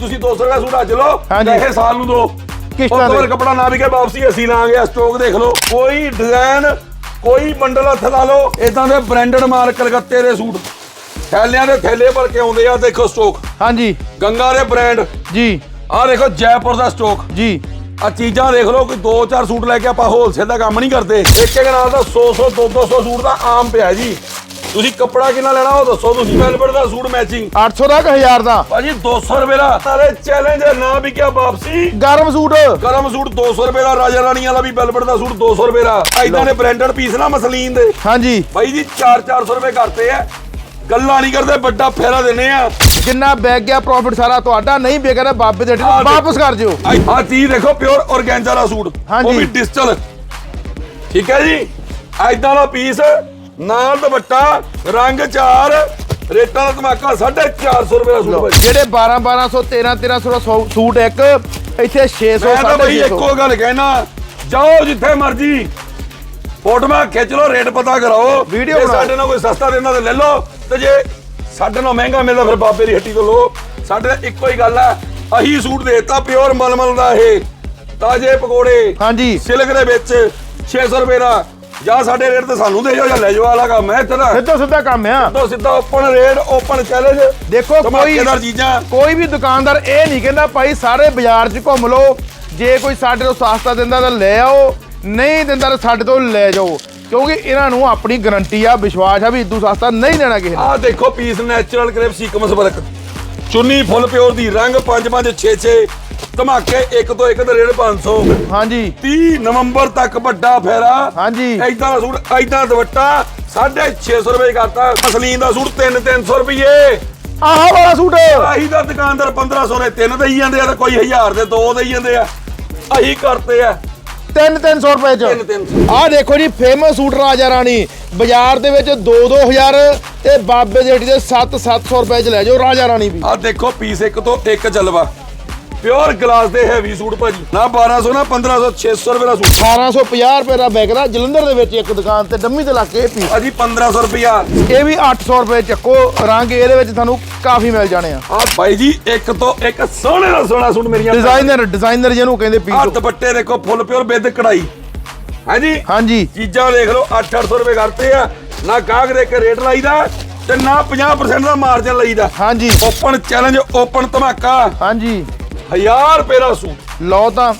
ਤੁਸੀਂ 200 ਰੁਪਏ ਸੂਟ ਅੱਜ ਲਓ ਹਾਂਜੀ। ਪੈਸੇ ਸਾਲ ਨੂੰ ਦੋ। ਕਿਸ਼ਤਾਂ ਉਹ ਦੇ। ਕਪੜਾ ਨਾ ਵਿਕੇ ਵਾਪਸੀ ਅਸੀਂ ਲਾਂਗੇ ਸਟਾਕ ਦੇਖ ਲਓ। ਕੋਈ ਡਿਜ਼ਾਈਨ ਕੋਈ ਬੰਡਲ ਹੱਥ ਲਾ ਲਓ ਇਦਾਂ ਦੇ ਬ੍ਰਾਂਡਡ ਮਾਲ ਕਲਕੱਤੇ ਦੇ ਸੂਟ। ਥੈਲਿਆਂ ਦੇ ਥੈਲੇ ਭਰ ਕੇ ਆਉਂਦੇ ਆ ਦੇਖੋ ਸਟਾਕ ਹਾਂਜੀ। ਗੰਗਾ ਦੇ ਬ੍ਰਾਂਡ ਜੀ। ਆਹ ਦੇਖੋ ਜੈਪੁਰ ਦਾ ਸਟਾਕ ਜੀ। ਆ ਚੀਜ਼ਾਂ ਦੇਖ ਲਓ ਕੋਈ 2-4 ਸੂਟ ਲੈ ਕੇ ਆਪਾਂ ਹੋਲਸੇਲ ਦਾ ਕੰਮ ਨਹੀਂ ਕਰਦੇ। ਇੱਕ ਇੱਕ ਨਾਲ ਦਾ 100-100 200 ਸੂਟ ਦਾ ਆਮ ਪਿਆ ਜੀ। ਤੁਸੀਂ ਕੱਪੜਾ ਕਿੰਨਾ ਲੈਣਾ ਉਹ ਦੱਸੋ ਤੁਸੀਂ ਵੈਲਵਟ ਦਾ ਸੂਟ ਮੈਚਿੰਗ 800 ਦਾ ਕਿ 1000 ਦਾ। ਭਾਜੀ 200 ਰੁਪਏ ਦਾ। ਸਾਰੇ ਚੈਲੰਜ ਨਾ ਵੀ ਕਿਆ ਵਾਪਸੀ। ਗਰਮ ਸੂਟ। ਗਰਮ ਸੂਟ 200 ਰੁਪਏ ਦਾ ਰਾਜਾ ਰਾਣੀ ਵਾਲਾ ਵੀ ਵੈਲਵਟ ਦਾ ਸੂਟ 200 ਰੁਪਏ ਦਾ। ਐਦਾਂ ਦੇ ਬ੍ਰਾਂਡਡ ਪੀਸ ਨਾ ਮਸਲੀਨ ਦੇ। ਹਾਂਜੀ। ਭਾਈ ਜੀ 4-400 ਰੁਪਏ ਕਰਤੇ ਆ। ਗੱਲਾਂ ਨਹੀਂ ਕਰਦੇ ਵੱਡਾ ਫੇਰਾ ਦਿੰਨੇ ਆ। ਜਿੰਨਾ ਬੈਗ ਗਿਆ ਪ੍ਰੋਫਿਟ ਸਾਰਾ ਤੁਹਾਡਾ ਨਹੀਂ ਬੇਗਾ ਬਾਬੇ ਦੇ ਤੋਂ ਵਾਪਸ ਕਰ ਜਿਓ ਆ ਚੀਜ਼ ਦੇਖੋ ਪਿਓਰ ਔਰਗੈਂਜਾ ਦਾ ਸੂਟ। ਉਹ ਵੀ ਡਿਜੀਟਲ ਠੀਕ ਹੈ ਜੀ? ਐਦਾਂ ਦਾ ਪੀਸ ਨਾਲ ਦੁਪੱਟਾ ਰੰਗ ਚਾਰ ਰੇਟਾਂ ਦਾ ਧਮਾਕਾ 450 ਰੁਪਏ ਦਾ ਸੂਟ ਜਿਹੜੇ 12 1200 13 1300 ਦਾ ਸੌ- ਸੂਟ ਇੱਕ ਇੱਥੇ 600 ਮੈਂ ਤਾਂ ਬਈ 650 ਇੱਕੋ ਗੱਲ ਕਹਿਣਾ ਜਾਓ ਜਿੱਥੇ ਮਰਜ਼ੀ ਫੋਟੋਆਂ ਖਿੱਚ ਲਓ ਰੇਟ ਪਤਾ ਕਰਾਓ ਵੀਡੀਓ। ਸਾਡੇ ਨਾਲ ਕੋਈ ਸਸਤਾ ਦਿੰਦਾ ਤੇ ਲੈ ਲਓ ਤੇ ਜੇ ਸਾਡੇ ਨਾਲ ਮਹਿੰਗਾ ਮਿਲਦਾ ਫਿਰ ਬਾਬੇ ਦੀ ਹੱਟੀ ਤੋਂ ਲਓ ਸਾਡੇ ਤਾਂ ਇੱਕੋ ਹੀ ਗੱਲ ਹੈ ਅਹੀ ਸੂਟ ਦੇਤਾ ਪਿਓਰ ਮਲਮਲ ਦਾ ਇਹ ਤਾਜੇ ਪਕੌੜੇ ਹਾਂਜੀ। ਸਿਲਕ ਦੇ ਵਿੱਚ 600 ਰੁਪਏ ਦਾ ਜਾਂ ਸਾਡੇ ਰੇਟ ਤੇ ਸਾਨੂੰ ਦੇ ਜਾਓ ਜਾਂ ਲੈ ਜਾਓ ਵਾਲਾ ਕੰਮ ਹੈ ਇੱਥੇ ਦਾ। ਸਿੱਧਾ ਸਿੱਧਾ ਕੰਮ ਆ। ਤੋਂ ਸਿੱਧਾ ਓਪਨ ਰੇਟ ਓਪਨ ਚੈਲੰਜ ਦੇਖੋ ਕੋਈ ਧਮਾਕੇਦਾਰ ਚੀਜ਼ਾਂ। ਕੋਈ ਵੀ ਦੁਕਾਨਦਾਰ ਇਹ ਨਹੀਂ ਕਹਿੰਦਾ ਭਾਈ ਸਾਰੇ ਬਾਜ਼ਾਰ 'ਚ ਘੁੰਮ ਲਓ। ਜੇ ਕੋਈ ਸਾਡੇ ਤੋਂ ਸਸਤਾ ਦਿੰਦਾ ਤਾਂ ਲੈ ਆਓ। ਨਹੀਂ ਦਿੰਦਾ ਤਾਂ ਸਾਡੇ ਤੋਂ ਲੈ ਜਾਓ। ਕਿਉਂਕਿ ਇਹਨਾਂ ਨੂੰ ਆਪਣੀ ਗਾਰੰਟੀ ਆ ਵਿਸ਼ਵਾਸ ਆ ਵੀ ਇਦੋਂ ਸਸਤਾ ਨਹੀਂ ਦੇਣਾ ਕਿਸੇ ਨੇ। ਆਹ ਦੇਖੋ piece natural crepe sequins work. ਚੁੰਨੀ ਫੁੱਲ ਪਿਓਰ ਦੀ ਰੰਗ 5 5 6 6 ਧਮਾਕੇ ਇੱਕ ਤੋਂ ਇੱਕ ਦਾ ਰੇਟ 500 ਹਾਂਜੀ। 30 ਨਵੰਬਰ ਤੱਕ ਵੱਡਾ ਫੇਰਾ। ਹਾਂਜੀ। ਐਦਾਂ ਦਾ ਸੂਟ ਐਦਾਂ ਦੁਪੱਟਾ 650 ਰੁਪਏ ਕਰਤਾ। ਮਸਲੀਨ ਦਾ ਸੂਟ 3 300 ਰੁਪਏ ਆਹ ਵਾਲਾ ਸੂਟ। ਆਹੀ ਦਾ ਦੁਕਾਨਦਾਰ 1500 ਨੇ ਤਿੰਨ ਦੇਈ ਜਾਂਦੇ ਆ ਤੇ ਕੋਈ 1000 ਦੇ ਦੋ ਦੇਈ ਜਾਂਦੇ ਆ। ਆਹੀ ਕਰਤੇ ਆ। 3 300 ਰੁਪਏ ਚ। 3 300 ਆਹ ਦੇਖੋ ਜੀ ਫੇਮਸ ਸੂਟ ਰਾਜਾ ਰਾਣੀ। ਬਾਜ਼ਾਰ ਦੇ ਵਿੱਚ 2 2000 ਤੇ ਬਾਬੇ ਦੀ ਹੱਟੀ ਦੇ 7 700 ਰੁਪਏ ਚ ਲੈ ਜਾਓ ਰਾਜਾ ਰਾਣੀ ਵੀ। ਆ ਦੇਖੋ ਪੀਸ ਇੱਕ ਤੋਂ ਇੱਕ ਚੱਲਵਾ ਪਿਓਰ ਗਲਾਸ ਦੇ ਹੈਵੀ ਸੂਟ ਭਾਜੀ। ਨਾ 1200 ਨਾ 1500 600 ਰੁਪਏ ਦਾ ਸੂਟ 1850 ਰੁਪਏ ਦਾ ਵਿਕਦਾ ਜਲੰਧਰ ਦੇ ਵਿੱਚ ਇੱਕ ਦੁਕਾਨ ਤੇ ਡੰਮੀ ਤੇ ਲੱਗ ਕੇ ਪੀਸ ਭਾਜੀ 1500 ਰੁਪਿਆ ਇਹ ਵੀ 800 ਰੁਪਏ ਚੱਕੋ ਰੰਗ ਇਹਦੇ ਵਿੱਚ ਤੁਹਾਨੂੰ ਕਾਫੀ ਮਿਲ ਜਾਣੇ ਆ। ਆ ਭਾਈ ਜੀ ਇੱਕ ਤੋਂ ਇੱਕ ਸੋਹਣੇ ਦਾ ਸੋਹਣਾ ਸੂਟ ਮੇਰੀਆਂ ਡਿਜ਼ਾਈਨਰ ਡਿਜ਼ਾਈਨਰ ਜਿਹਨੂੰ ਕਹਿੰਦੇ ਆ ਪੀਸ ਦੁਪੱਟੇ ਦੇਖੋ ਫੁੱਲ ਪਿਓਰ ਬਿੱਦ ਕਢਾਈ। ਹਾਂਜੀ? ਹਾਂਜੀ। ਚੀਜ਼ਾਂ ਦੇਖ ਲਓ 8-800 ਰੁਪਏ ਕਰਤੇ ਆ। ਨਾ ਗਾਹਕ ਦੇ ਕੇ ਰੇਟ ਲਾਈਦਾ ਤੇ ਨਾ 50% ਦਾ ਮਾਰਜਨ ਲਈਦਾ। ਹਾਂਜੀ। ਓਪਨ ਚੈਲੰਜ ਓਪਨ ਧਮਾਕਾ। ਹਾਂਜੀ। 1000 ਰੁਪਏ ਦਾ ਸੂਟ। ਲਓ ਤਾਂ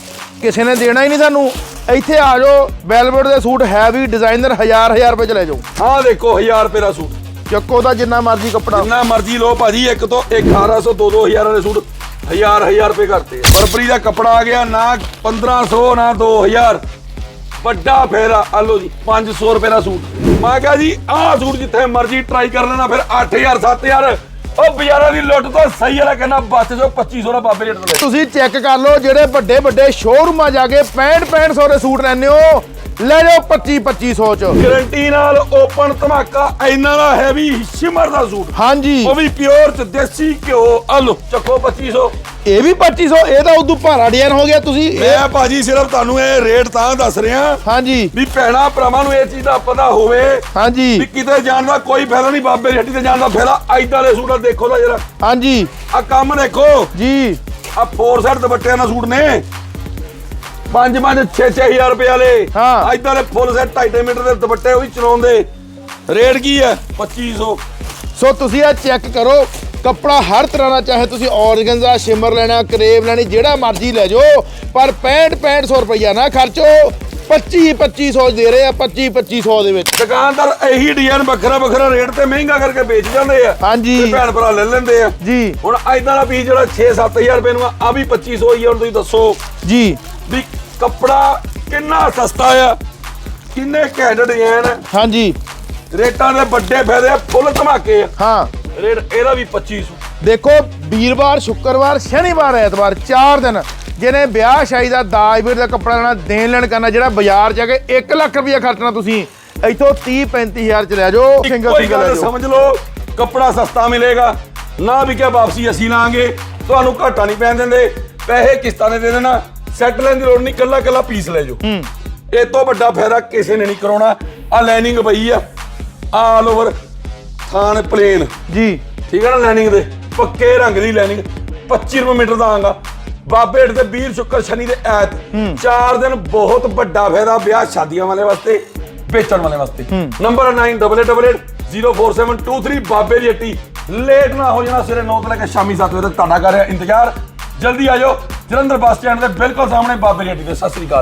ਕਿਸੇ ਨੇ ਦੇਣਾ ਹੀ ਨਹੀਂ ਤੁਹਾਨੂੰ ਇੱਥੇ ਆ ਜਾਓ ਵੈਲਵਟ ਦੇ ਸੂਟ ਹੈਵੀ ਡਿਜ਼ਾਈਨਰ 1000 1000 ਰੁਪਏ ਚ ਲੈ ਜਾਓ। ਆਹ ਦੇਖੋ 1000 ਰੁਪਏ ਦਾ ਸੂਟ। ਚੱਕੋ ਦਾ ਜਿੰਨਾ ਮਰਜ਼ੀ ਕੱਪੜਾ। ਜਿੰਨਾ ਮਰਜ਼ੀ ਲਓ ਭਾਜੀ ਇੱਕ ਤੋਂ 1800 ਦੋ 2000 ਵਾਲੇ ਸੂਟ 1000 1000 ਰੁਪਏ ਕਰਤੇ ਬਰਬਰੀ ਦਾ ਕੱਪੜਾ ਆ ਗਿਆ ਨਾ 1500 ਨਾ 2000 ਵੱਡਾ ਫੇਰਾ ਆ ਲਓ ਜੀ 500 ਰੁਪਏ ਦਾ ਸੂਟ। ਮੈਂ ਕਿਹਾ ਜੀ ਆਹ ਸੂਟ ਜਿੱਥੇ ਮਰਜ਼ੀ ਟਰਾਈ ਕਰ ਲੈਣਾ ਫਿਰ 8000 7000 ਉਹ ਬਾਜ਼ਾਰਾਂ ਦੀ ਲੁੱਟ ਤੋਂ ਸਹੀ ਵਾਲਾ ਕਹਿੰਦਾ ਬਚ ਜੋ 2500 ਦਾ ਬਾਬੇ ਰੇਟ ਤੇ। ਲੈ ਤੁਸੀਂ ਚੈੱਕ ਕਰ ਲਓ, ਜਿਹੜੇ ਵੱਡੇ ਵੱਡੇ ਸ਼ੋਰੂਮਾਂ ਜਾ ਕੇ 65 6500 ਦੇ ਸੂਟ ਲੈਣੇ ਹੋ। ਲੈ ਜਾਓ 25 2500 ਚ ਗਰੰਟੀ ਨਾਲ ਓਪਨ ਧਮਾਕਾ ਇੰਨਾ ਦਾ ਹੈਵੀ ਸ਼ਿਮਰ ਦਾ ਸੂਟ। ਹਾਂਜੀ। ਉਹ ਵੀ ਪਿਓਰ ਚ ਦੇਸੀ ਘਿਓ ਆ ਲਓ ਚੱਕੋ 2500 ਇਹ ਵੀ 2500 ਇਹ ਤਾਂ ਉਦੋਂ ਭਾਰਾ ਡਿਜ਼ਾਈਨ ਹੋ ਗਿਆ ਤੁਸੀਂ। ਮੈਂ ਭਾਜੀ ਸਿਰਫ ਤੁਹਾਨੂੰ ਇਹ ਰੇਟ ਤਾਂ ਦੱਸ ਰਿਹਾ। ਹਾਂਜੀ। ਵੀ ਭੈਣਾ ਭਰਾਵਾਂ ਨੂੰ ਇਹ ਚੀਜ਼ ਦਾ ਪਤਾ ਹੋਵੇ। ਹਾਂਜੀ। ਵੀ ਕਿਤੇ ਜਾਣ ਦਾ ਕੋਈ ਫਾਇਦਾ ਨਹੀਂ ਬਾਬੇ ਦੀ ਹੱਟੀ ਤੇ ਜਾਣ ਦਾ ਫਾਇਦਾ। ਐਦਾਂ ਦੇ ਸੂਟ ਦੇਖੋ ਦਾ ਜਰਾ। ਹਾਂਜੀ। ਆ ਕੰਮ ਦੇਖੋ। ਜੀ। ਆ ਫੋਰ ਸੈਟ ਦੁਪੱਟਿਆਂ ਦਾ ਸੂਟ ਨੇ। 5 5 6 6000 ਰੁਪਏ ਵਾਲੇ। ਹਾਂ। ਐਦਾਂ ਦੇ ਫੁੱਲ ਸੈਟ 2.5 ਮੀਟਰ ਦੇ ਦੁਪੱਟੇ ਉਹ ਵੀ ਚਲਾਉਂਦੇ ਰੇਟ ਕੀ ਹੈ? 2500 ਸੋ। ਤੁਸੀਂ ਇਹ ਚੈੱਕ ਕਰੋ ਕੱਪੜਾ ਹਰ ਤਰ੍ਹਾਂ ਦਾ ਚਾਹੇ ਤੁਸੀਂ ਔਰਗਨਜ਼ਾ ਸ਼ਿਮਰ ਲੈਣਾ ਕਰੇਵ ਲੈਣੀ ਜਿਹੜਾ ਮਰਜ਼ੀ ਲੈ ਜਾਓ ਪਰ 65 6500 ਰੁਪਈਆ ਨਾ ਖਰਚੋ। 25 2500 ਦੇ ਰਹੇ ਆ 25 2500 ਦੇ ਵਿੱਚ। ਦੁਕਾਨਦਾਰ ਇਹੀ ਡਿਜ਼ਾਈਨ ਵੱਖਰਾ ਵੱਖਰਾ ਰੇਟ ਤੇ ਮਹਿੰਗਾ ਕਰਕੇ ਵੇਚ ਜਾਂਦੇ ਆ। ਹਾਂਜੀ। ਤੇ ਭੈਣ ਭਰਾ ਲੈ ਲੈਂਦੇ ਆ। ਜੀ। ਹੁਣ ਐਦਾਂ ਦਾ ਪੀਸ ਜਿਹੜਾ 6-7000 ਰੁਪਏ ਨੂੰ ਆ ਆਹ ਵੀ 2500 ਹੀ ਆ ਹੁਣ ਤੁਸੀਂ ਦੱਸੋ। ਜੀ। ਵੀ ਕੱਪੜਾ ਕਿੰਨਾ ਸਸਤਾ ਆ ਕਿੰਨੇ ਘੈਂਟ ਡਿਜ਼ਾਈਨ ਆ। ਹਾਂਜੀ। ਰੇਟਾਂ ਦੇ ਵੱਡੇ ਫਾਇਦੇ ਆ ਫੁੱਲ ਧਮਾਕੇ ਆ। ਹਾਂ। ਰੇਟ ਇਹਦਾ ਵੀ 2500 ਦੇਖੋ ਵੀਰਵਾਰ ਸ਼ੁੱਕਰਵਾਰ ਸ਼ਨੀਵਾਰ ਐਤਵਾਰ ਚਾਰ ਦਿਨ ਜਿਹਨੇ ਵਿਆਹ ਸ਼ਾਦੀ ਦਾ ਦਾਜ ਵੀਰ ਦਾ ਕੱਪੜਾ ਲੈਣਾ ਦੇਣ ਲੈਣ ਕਰਨਾ ਜਿਹੜਾ ਬਾਜ਼ਾਰ ਜਾ ਕੇ 1 ਲੱਖ ਰੁਪਇਆ ਖਰਚਣਾ ਤੁਸੀਂ ਇੱਥੋਂ 30 35000 ਚ ਲੈ ਜਾਓ ਸਿੰਗਲ ਕੋਈ ਸਿੰਗਲ ਲੈ ਗੱਲ ਜਾਓ। ਸਮਝ ਲਓ ਕੱਪੜਾ ਸਸਤਾ ਮਿਲੇਗਾ ਨਾ ਵੀ ਕਿਆ ਵਾਪਸੀ ਅਸੀਂ ਲਾਂਗੇ ਤੁਹਾਨੂੰ ਘਾਟਾ ਨਹੀਂ ਪੈਣ ਦਿੰਦੇ ਪੈਸੇ ਕਿਸ਼ਤਾਂ ਨੇ ਦੇ ਦੇਣਾ ਸੈੱਟ ਲੈਣ ਦੀ ਲੋੜ ਨਹੀਂ ਕੱਲਾ ਕੱਲਾ ਪੀਸ ਲੈ ਜਾਓ। ਹੂੰ। ਇਹ ਤੋਂ ਵੱਡਾ ਫਾਇਦਾ ਕਿਸੇ ਨੇ ਨਹੀਂ ਕਰਾਉਣਾ। ਆ ਲਾਈਨਿੰਗ ਪਈ ਆ ਆਲ ਓਵਰ ਥਾਨ ਪਲੇਨ ਜੀ। ਠੀਕ ਹੈ ਨਾ ਲਾਈਨਿੰਗ ਦੇ? ਪੱਕੇ ਰੰਗ ਦੀ ਲਾਈਨਿੰਗ 25 ਰੁਪਏ ਮੀਟਰ ਦਾਂਗਾ ਬਾਬੇ ਢ ਤੇ ਵੀਰ ਸ਼ੁੱਕਰ ਸ਼ਨੀ ਦੇ ਐਤ। ਚਾਰ ਦਿਨ ਬਹੁਤ ਵੱਡਾ ਫਾਇਦਾ ਵਿਆਹ ਸ਼ਾਦੀਆਂ ਵਾਲੇ ਵਾਸਤੇ ਵੇਚਣ ਵਾਲੇ ਵਾਸਤੇ। ਨੰਬਰ 9888047223 ਬਾਬੇ ਦੀ ਹੱਟੀ। ਲੇਟ ਨਾ ਹੋ ਜਾਣਾ ਸਵੇਰੇ 9 ਤੋਂ ਲੈ ਕੇ ਸ਼ਾਮੀ 7 ਵਜੇ ਤੱਕ ਤੁਹਾਡਾ ਕਰ ਰਿਹਾ ਇੰਤਜ਼ਾਰ। ਜਲਦੀ ਆ ਜਾਓ। ਜਲੰਧਰ ਬੱਸ ਸਟੈਂਡ ਦੇ ਬਿਲਕੁਲ ਸਾਹਮਣੇ ਬਾਬੇ ਦੀ ਦੇ ਸਤਿ ਸ੍ਰੀ ਅਕਾਲ।